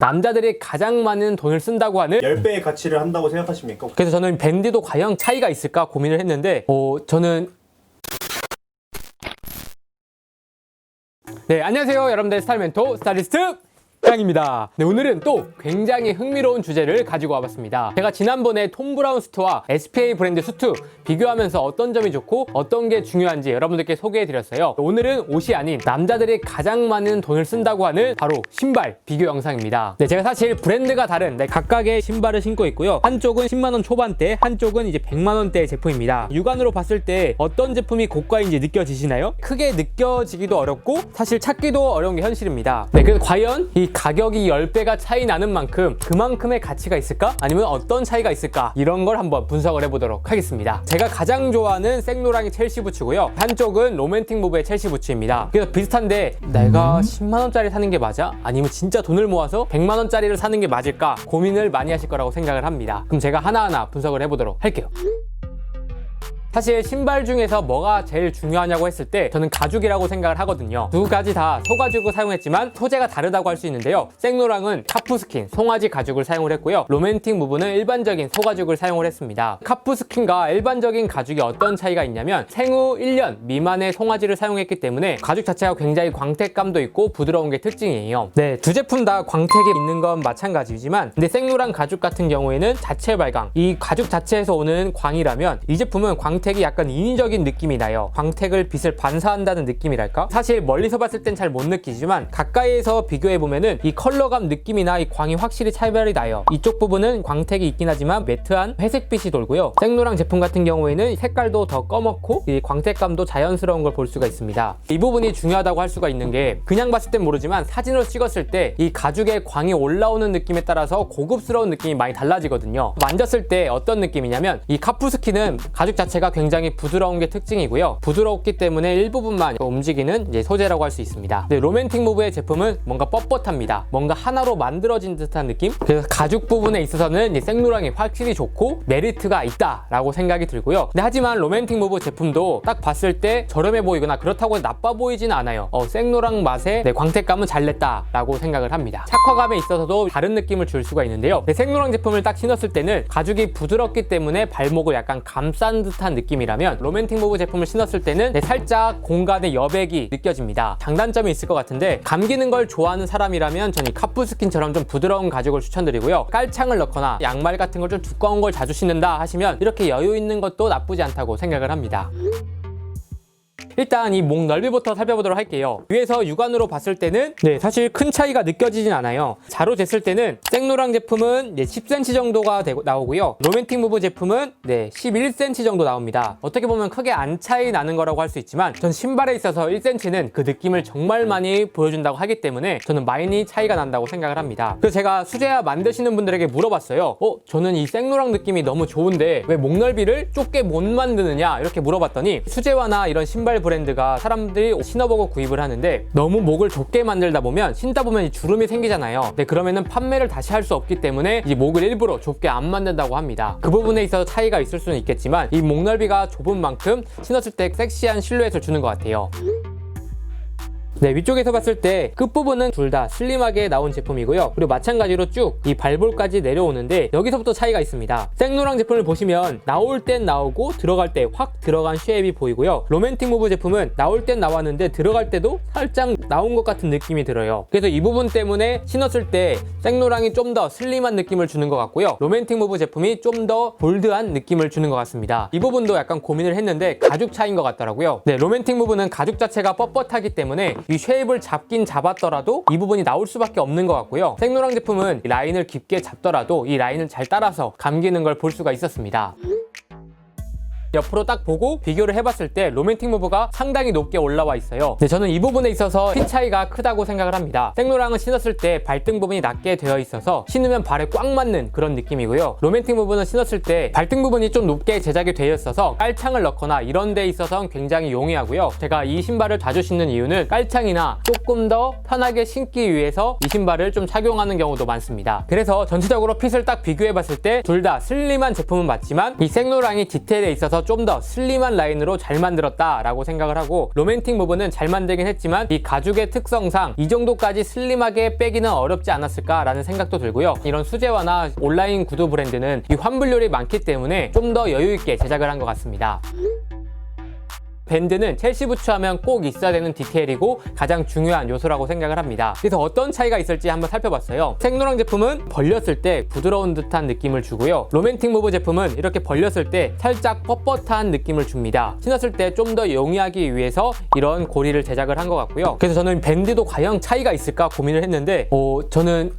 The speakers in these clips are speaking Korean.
남자들이 가장 많은 돈을 쓴다고 하는 10배의 가치를 한다고 생각하십니까? 그래서 저는 밴디도 과연 차이가 있을까 고민을 했는데 어, 저는 네 안녕하세요 여러분들 스타일 멘토 스타일리스트 짱 입니다. 네, 오늘은 또 굉장히 흥미로운 주제를 가지고 와봤습니다. 제가 지난번에 톰 브라운 수트와 SPA 브랜드 수트 비교하면서 어떤 점이 좋고 어떤 게 중요한지 여러분들께 소개해드렸어요. 오늘은 옷이 아닌 남자들이 가장 많은 돈을 쓴다고 하는 바로 신발 비교 영상입니다. 네, 제가 사실 브랜드가 다른 네, 각각의 신발을 신고 있고요. 한쪽은 10만원 초반대, 한쪽은 이제 100만원대의 제품입니다. 육안으로 봤을 때 어떤 제품이 고가인지 느껴지시나요? 크게 느껴지기도 어렵고 사실 찾기도 어려운 게 현실입니다. 네, 그래서 과연 이 가격이 10배가 차이 나는 만큼 그만큼의 가치가 있을까? 아니면 어떤 차이가 있을까? 이런 걸 한번 분석을 해보도록 하겠습니다. 제가 가장 좋아하는 생노랑이 첼시 부츠고요. 한쪽은 로맨틱 무브의 첼시 부츠입니다. 그래서 비슷한데 내가 10만원짜리 사는 게 맞아? 아니면 진짜 돈을 모아서 100만원짜리를 사는 게 맞을까? 고민을 많이 하실 거라고 생각을 합니다. 그럼 제가 하나하나 분석을 해보도록 할게요. 사실 신발 중에서 뭐가 제일 중요하냐고 했을 때 저는 가죽이라고 생각을 하거든요. 두 가지 다 소가죽을 사용했지만 소재가 다르다고 할 수 있는데요. 생노랑은 카프스킨, 송아지 가죽을 사용을 했고요. 로맨틱 무브는 일반적인 소가죽을 사용을 했습니다. 카프스킨과 일반적인 가죽이 어떤 차이가 있냐면 생후 1년 미만의 송아지를 사용했기 때문에 가죽 자체가 굉장히 광택감도 있고 부드러운 게 특징이에요. 네, 두 제품 다 광택이 있는 건 마찬가지지만 근데 생노랑 가죽 같은 경우에는 자체 발광, 이 가죽 자체에서 오는 광이라면 이 제품은 광택 이 약간 인위적인 느낌이 나요. 광택을 빛을 반사한다는 느낌이랄까? 사실 멀리서 봤을 땐 잘 못 느끼지만 가까이에서 비교해 보면은 이 컬러감 느낌이나 이 광이 확실히 차별이 나요. 이쪽 부분은 광택이 있긴 하지만 매트한 회색빛이 돌고요. 생노랑 제품 같은 경우에는 색깔도 더 검었고 이 광택감도 자연스러운 걸 볼 수가 있습니다. 이 부분이 중요하다고 할 수가 있는 게 그냥 봤을 땐 모르지만 사진으로 찍었을 때 이 가죽에 광이 올라오는 느낌에 따라서 고급스러운 느낌이 많이 달라지거든요. 만졌을 때 어떤 느낌이냐면 이 카프스킨은 가죽 자체가 굉장히 부드러운 게 특징이고요. 부드럽기 때문에 일부분만 움직이는 소재라고 할 수 있습니다. 네, 로맨틱 무브의 제품은 뭔가 뻣뻣합니다. 뭔가 하나로 만들어진 듯한 느낌? 그래서 가죽 부분에 있어서는 이 생노랑이 확실히 좋고 메리트가 있다라고 생각이 들고요. 근데 하지만 로맨틱 무브 제품도 딱 봤을 때 저렴해 보이거나 그렇다고 나빠 보이진 않아요. 어, 생노랑 맛에 네, 광택감은 잘 냈다라고 생각을 합니다. 착화감에 있어서도 다른 느낌을 줄 수가 있는데요. 네, 생노랑 제품을 딱 신었을 때는 가죽이 부드럽기 때문에 발목을 약간 감싼 듯한 느낌이라면 로맨틱 무브 제품을 신었을 때는 네, 살짝 공간의 여백이 느껴집니다. 장단점이 있을 것 같은데 감기는 걸 좋아하는 사람이라면 저는 이 카프스킨처럼 좀 부드러운 가죽을 추천드리고요. 깔창을 넣거나 양말 같은 걸 좀 두꺼운 걸 자주 신는다 하시면 이렇게 여유 있는 것도 나쁘지 않다고 생각을 합니다. 일단 이 목 넓이부터 살펴보도록 할게요. 위에서 육안으로 봤을 때는 네 사실 큰 차이가 느껴지진 않아요. 자로 쟀을 때는 생노랑 제품은 네, 10cm 정도가 되고, 나오고요. 로맨틱 무브 제품은 네 11cm 정도 나옵니다. 어떻게 보면 크게 안 차이 나는 거라고 할 수 있지만 전 신발에 있어서 1cm는 그 느낌을 정말 많이 보여준다고 하기 때문에 저는 많이 차이가 난다고 생각을 합니다. 그래서 제가 수제화 만드시는 분들에게 물어봤어요. 어 저는 이 생노랑 느낌이 너무 좋은데 왜 목 넓이를 좁게 못 만드느냐 이렇게 물어봤더니 수제화나 이런 신발 브랜드가 사람들이 신어보고 구입을 하는데 너무 목을 좁게 만들다 보면 신다 보면 이 주름이 생기잖아요. 네, 그러면은 판매를 다시 할 수 없기 때문에 이 목을 일부러 좁게 안 만든다고 합니다. 그 부분에 있어서 차이가 있을 수는 있겠지만 이 목 넓이가 좁은 만큼 신었을 때 섹시한 실루엣을 주는 것 같아요. 네, 위쪽에서 봤을 때 끝부분은 둘 다 슬림하게 나온 제품이고요. 그리고 마찬가지로 쭉 이 발볼까지 내려오는데 여기서부터 차이가 있습니다. 생노랑 제품을 보시면 나올 땐 나오고 들어갈 때 확 들어간 쉐입이 보이고요. 로맨틱 무브 제품은 나올 땐 나왔는데 들어갈 때도 살짝 나온 것 같은 느낌이 들어요. 그래서 이 부분 때문에 신었을 때 생노랑이 좀 더 슬림한 느낌을 주는 것 같고요. 로맨틱 무브 제품이 좀 더 볼드한 느낌을 주는 것 같습니다. 이 부분도 약간 고민을 했는데 가죽 차이인 것 같더라고요. 네, 로맨틱 무브는 가죽 자체가 뻣뻣하기 때문에 이 쉐입을 잡긴 잡았더라도 이 부분이 나올 수밖에 없는 것 같고요. 생노랑 제품은 이 라인을 깊게 잡더라도 이 라인을 잘 따라서 감기는 걸 볼 수가 있었습니다. 옆으로 딱 보고 비교를 해봤을 때 로맨틱 무브가 상당히 높게 올라와 있어요. 네, 저는 이 부분에 있어서 fit 차이가 크다고 생각을 합니다. 생노랑은 신었을 때 발등 부분이 낮게 되어 있어서 신으면 발에 꽉 맞는 그런 느낌이고요. 로맨틱 무브는 신었을 때 발등 부분이 좀 높게 제작이 되어 있어서 깔창을 넣거나 이런 데 있어서는 굉장히 용이하고요. 제가 이 신발을 자주 신는 이유는 깔창이나 조금 더 편하게 신기 위해서 이 신발을 좀 착용하는 경우도 많습니다. 그래서 전체적으로 핏을 딱 비교해봤을 때 둘 다 슬림한 제품은 맞지만 이 생노랑이 디테일에 있어서 그래서 좀 더 슬림한 라인으로 잘 만들었다라고 생각을 하고 로맨틱 무브는 잘 만들긴 했지만 이 가죽의 특성상 이 정도까지 슬림하게 빼기는 어렵지 않았을까라는 생각도 들고요. 이런 수제화나 온라인 구두 브랜드는 이 환불률이 많기 때문에 좀 더 여유 있게 제작을 한 것 같습니다. 밴드는 첼시 부츠하면 꼭 있어야 되는 디테일이고 가장 중요한 요소라고 생각을 합니다. 그래서 어떤 차이가 있을지 한번 살펴봤어요. 생노랑 제품은 벌렸을 때 부드러운 듯한 느낌을 주고요. 로맨틱 무브 제품은 이렇게 벌렸을 때 살짝 뻣뻣한 느낌을 줍니다. 신었을 때 좀 더 용이하기 위해서 이런 고리를 제작을 한 것 같고요. 그래서 저는 밴드도 과연 차이가 있을까 고민을 했는데 어, 저는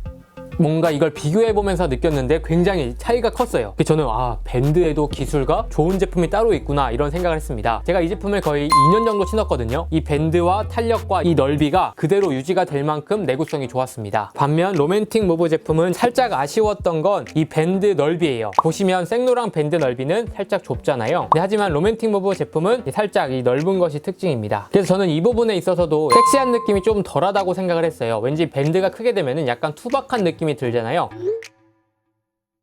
뭔가 이걸 비교해 보면서 느꼈는데 굉장히 차이가 컸어요. 저는 아 밴드에도 기술과 좋은 제품이 따로 있구나 이런 생각을 했습니다. 제가 이 제품을 거의 2년 정도 신었거든요. 이 밴드와 탄력과 이 넓이가 그대로 유지가 될 만큼 내구성이 좋았습니다. 반면 로맨틱 무브 제품은 살짝 아쉬웠던 건 이 밴드 넓이에요. 보시면 생노랑 밴드 넓이는 살짝 좁잖아요. 네, 하지만 로맨틱 무브 제품은 살짝 이 넓은 것이 특징입니다. 그래서 저는 이 부분에 있어서도 섹시한 느낌이 좀 덜하다고 생각을 했어요. 왠지 밴드가 크게 되면 약간 투박한 느낌이 들잖아요.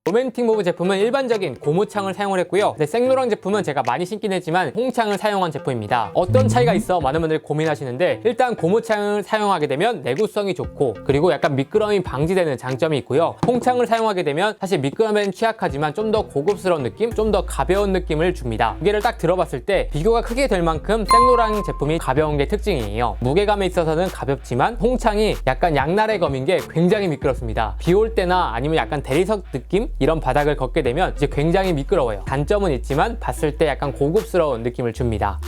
로맨틱 무브 제품은 일반적인 고무창을 사용을 했고요. 생노랑 제품은 제가 많이 신긴 했지만 홍창을 사용한 제품입니다. 어떤 차이가 있어 많은 분들이 고민하시는데 일단 고무창을 사용하게 되면 내구성이 좋고 그리고 약간 미끄럼이 방지되는 장점이 있고요. 홍창을 사용하게 되면 사실 미끄럼에는 취약하지만 좀 더 고급스러운 느낌, 좀 더 가벼운 느낌을 줍니다. 무게를 딱 들어봤을 때 비교가 크게 될 만큼 생노랑 제품이 가벼운 게 특징이에요. 무게감에 있어서는 가볍지만 홍창이 약간 양날의 검인 게 굉장히 미끄럽습니다. 비 올 때나 아니면 약간 대리석 느낌 이런 바닥을 걷게 되면 이제 굉장히 미끄러워요. 단점은 있지만 봤을 때 약간 고급스러운 느낌을 줍니다.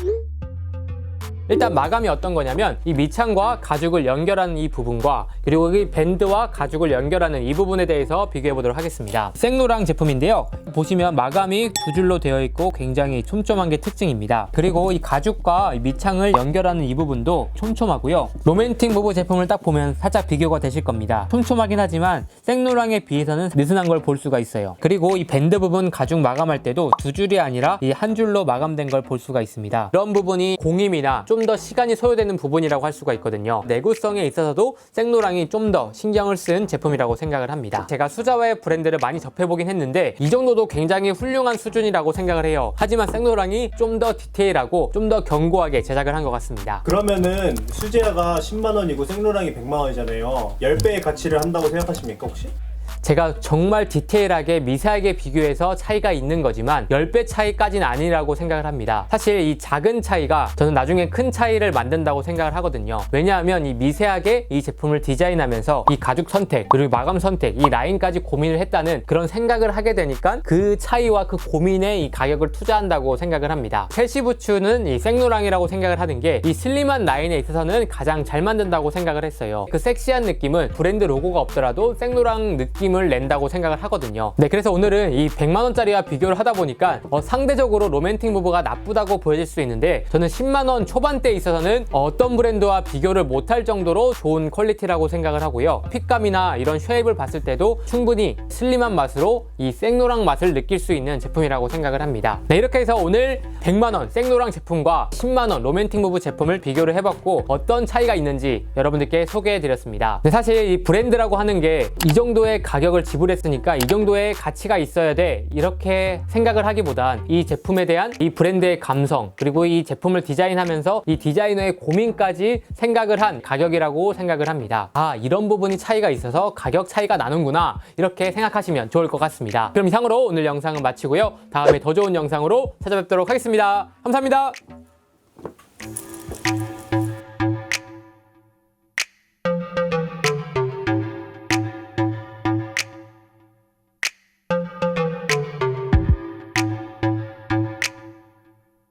일단 마감이 어떤 거냐면 이 밑창과 가죽을 연결하는 이 부분과 그리고 이 밴드와 가죽을 연결하는 이 부분에 대해서 비교해 보도록 하겠습니다. 생노랑 제품인데요. 보시면 마감이 두 줄로 되어 있고 굉장히 촘촘한 게 특징입니다. 그리고 이 가죽과 이 밑창을 연결하는 이 부분도 촘촘하고요. 로맨틱 무브 제품을 딱 보면 살짝 비교가 되실 겁니다. 촘촘하긴 하지만 생노랑에 비해서는 느슨한 걸 볼 수가 있어요. 그리고 이 밴드 부분 가죽 마감할 때도 두 줄이 아니라 이 한 줄로 마감된 걸 볼 수가 있습니다. 이런 부분이 공임이나 좀더 시간이 소요되는 부분이라고 할 수가 있거든요. 내구성에 있어서도 생노랑이 좀 더 신경을 쓴 제품이라고 생각을 합니다. 제가 수자와의 브랜드를 많이 접해보긴 했는데 이 정도도 굉장히 훌륭한 수준이라고 생각을 해요. 하지만 생노랑이 좀 더 디테일하고 좀 더 견고하게 제작을 한 것 같습니다. 그러면은 수제화가 10만 원이고 생로랑이 100만 원이잖아요. 10배의 가치를 한다고 생각하십니까 혹시? 제가 정말 디테일하게 미세하게 비교해서 차이가 있는 거지만 10배 차이까지는 아니라고 생각을 합니다. 사실 이 작은 차이가 저는 나중에 큰 차이를 만든다고 생각을 하거든요. 왜냐하면 이 미세하게 이 제품을 디자인하면서 이 가죽 선택 그리고 마감 선택 이 라인까지 고민을 했다는 그런 생각을 하게 되니까 그 차이와 그 고민에 이 가격을 투자한다고 생각을 합니다. 첼시 부츠는 이 생노랑이라고 생각을 하는 게 이 슬림한 라인에 있어서는 가장 잘 만든다고 생각을 했어요. 그 섹시한 느낌은 브랜드 로고가 없더라도 생노랑 느낌 을 낸다고 생각을 하거든요. 네, 그래서 오늘은 이 100만 원짜리와 비교를 하다 보니까 어, 상대적으로 로맨틱 무브가 나쁘다고 보여질 수 있는데 저는 10만 원 초반대에 있어서는 어떤 브랜드와 비교를 못할 정도로 좋은 퀄리티라고 생각을 하고요. 핏감이나 이런 쉐입을 봤을 때도 충분히 슬림한 맛으로 이 생노랑 맛을 느낄 수 있는 제품이라고 생각을 합니다. 네, 이렇게 해서 오늘 100만 원 생노랑 제품과 10만 원 로맨틱 무브 제품을 비교를 해봤고 어떤 차이가 있는지 여러분들께 소개해드렸습니다. 사실 이 브랜드라고 하는 게 이 정도의 가격을 지불했으니까 이 정도의 가치가 있어야 돼 이렇게 생각을 하기보단 이 제품에 대한 이 브랜드의 감성 그리고 이 제품을 디자인하면서 이 디자이너의 고민까지 생각을 한 가격이라고 생각을 합니다. 아 이런 부분이 차이가 있어서 가격 차이가 나는구나 이렇게 생각하시면 좋을 것 같습니다. 그럼 이상으로 오늘 영상은 마치고요. 다음에 더 좋은 영상으로 찾아뵙도록 하겠 감사합니다.